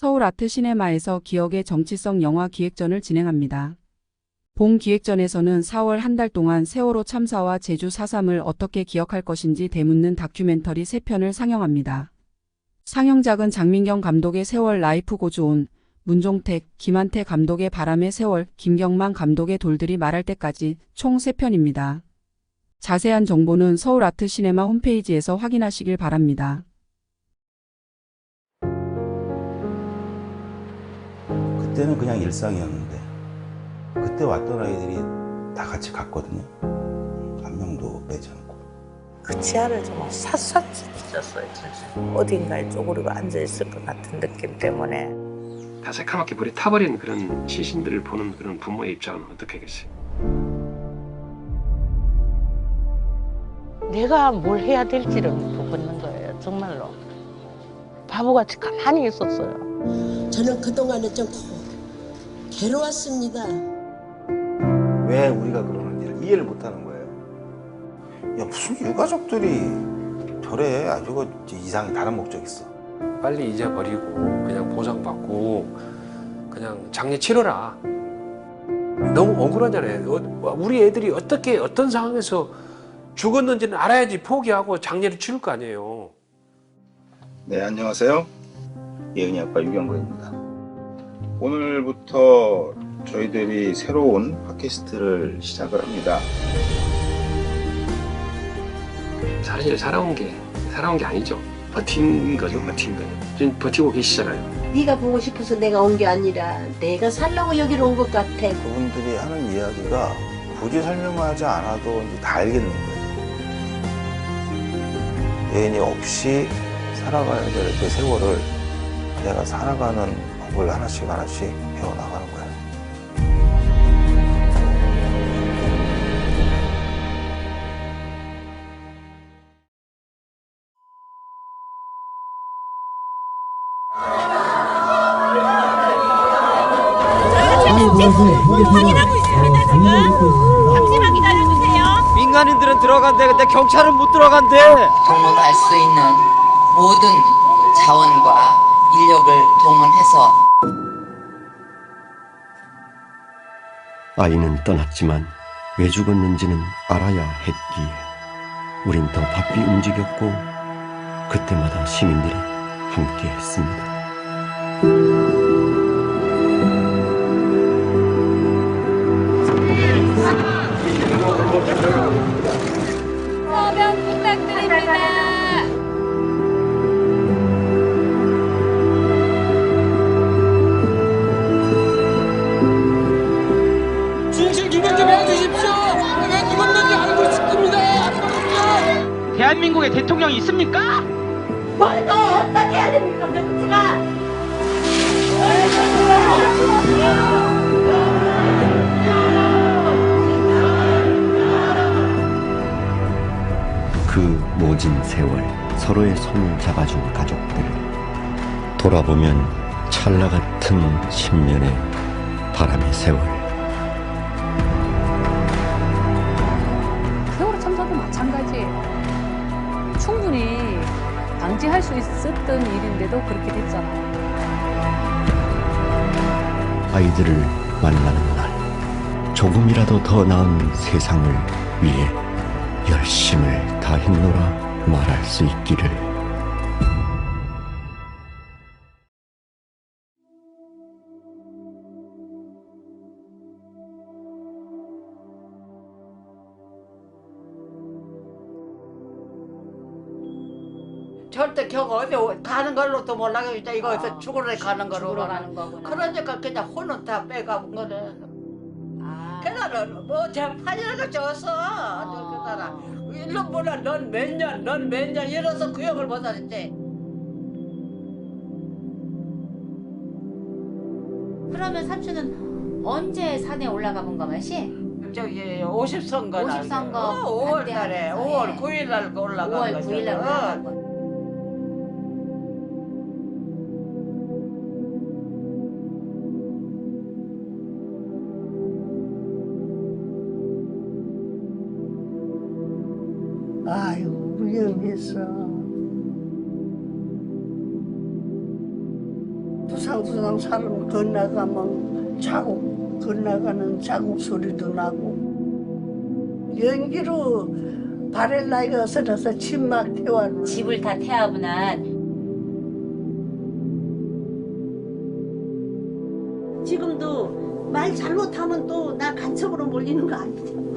서울 아트 시네마에서 기억의 정치성 영화 기획전을 진행합니다. 본 기획전에서는 4월 한 달 동안 세월호 참사와 제주 4.3을 어떻게 기억할 것인지 되묻는 다큐멘터리 3편을 상영합니다. 상영작은 장민경 감독의 세월 라이프 고주온, 문종택, 김한태 감독의 바람의 세월, 김경만 감독의 돌들이 말할 때까지 총 3편입니다. 자세한 정보는 서울 아트 시네마 홈페이지에서 확인하시길 바랍니다. 그때는 그냥 일상이었는데 그때 왔던 아이들이 다 같이 갔거든요. 한 명도 빼지 않고. 그 치아를 정말 샅샅이 찢었어요. 어딘가에 쪼그리고 앉아있을 것 같은 느낌 때문에 다 새카맣게 불이 타버린 그런 시신들을 보는 그런 부모의 입장은 어떻게 하겠어요? 내가 뭘 해야 될지를 모르겠는 거예요. 정말로. 바보같이 가만히 있었어요. 저는 그동안에 좀 괴로웠습니다. 왜 우리가 그러는지를 이해를 못하는 거예요. 야 무슨 유가족들이 저래 아 저거 이상이 다른 목적 있어. 빨리 잊어버리고 그냥 보상받고 그냥 장례 치러라. 너무 억울하잖아요. 어, 우리 애들이 어떻게 어떤 상황에서 죽었는지는 알아야지 포기하고 장례를 치를 거 아니에요. 네 안녕하세요. 예은이 아빠 유경거입니다. 오늘부터 저희들이 새로운 팟캐스트를 시작을 합니다. 사실 살아온 게 살아온 게 아니죠. 버틴 거죠, 버틴 거죠. 지금 버티고 계시잖아요. 네가 보고 싶어서 내가 온 게 아니라 내가 살라고 여기로 온 것 같아. 그분들이 하는 이야기가 굳이 설명하지 않아도 이제 다 알겠는 거예요. 예인이 없이 살아가야 될 그 세월을 내가 살아가는 법을 하나씩 하나씩 배워나가는 거예요. 민간인들은 들어간대. 근데 경찰은 못 들어간대. 동원할 수 있는 모든 자원과 인력을 동원해서 아이는 떠났지만 왜 죽었는지는 알아야 했기에 우린 더 바삐 움직였고 그때마다 시민들이 함께 했습니다. 대한민국에 대통령이 있습니까? 뭘또 어떻게 해야 됩니까, 정치가? 그 모진 세월 서로의 손을 잡아준 가족들 돌아보면 찰나 같은 10년의 바람의 세월 충분히 방지할 수 있었던 일인데도 그렇게 됐잖아요. 아이들을 만나는 날 조금이라도 더 나은 세상을 위해 열심을 다했노라 말할 수 있기를 절대 경 어디 가는 걸로도 몰라요. 이제 이거에서 죽으러 가는 거로. 죽으러 가는 거구나. 그러니까 그냥 혼은 다 빼가본 거는. 아, 그날은 뭐 재판이라고 줬어. 그 사람. 일로 몰라. 넌몇 년, 넌 몇 년 이래서 구역을 못 하랬지. 그러면 삼촌은 언제 산에 올라가 본 거마시? 저기 50선거 날. 50 선거 어, 5월 달에 반대하면서, 5월 예. 9일 날 올라간 5월 거죠. 9일 날 어. 올라간 거. 아유 위험했어. 두상두상 사람 건너가면 자국 건너가는 자국 소리도 나고 연기로 바렐라이가 어서서 침막 태워는 집을 다 태아분한 지금도 말 잘못하면 또 나 간첩으로 몰리는 거 아니야?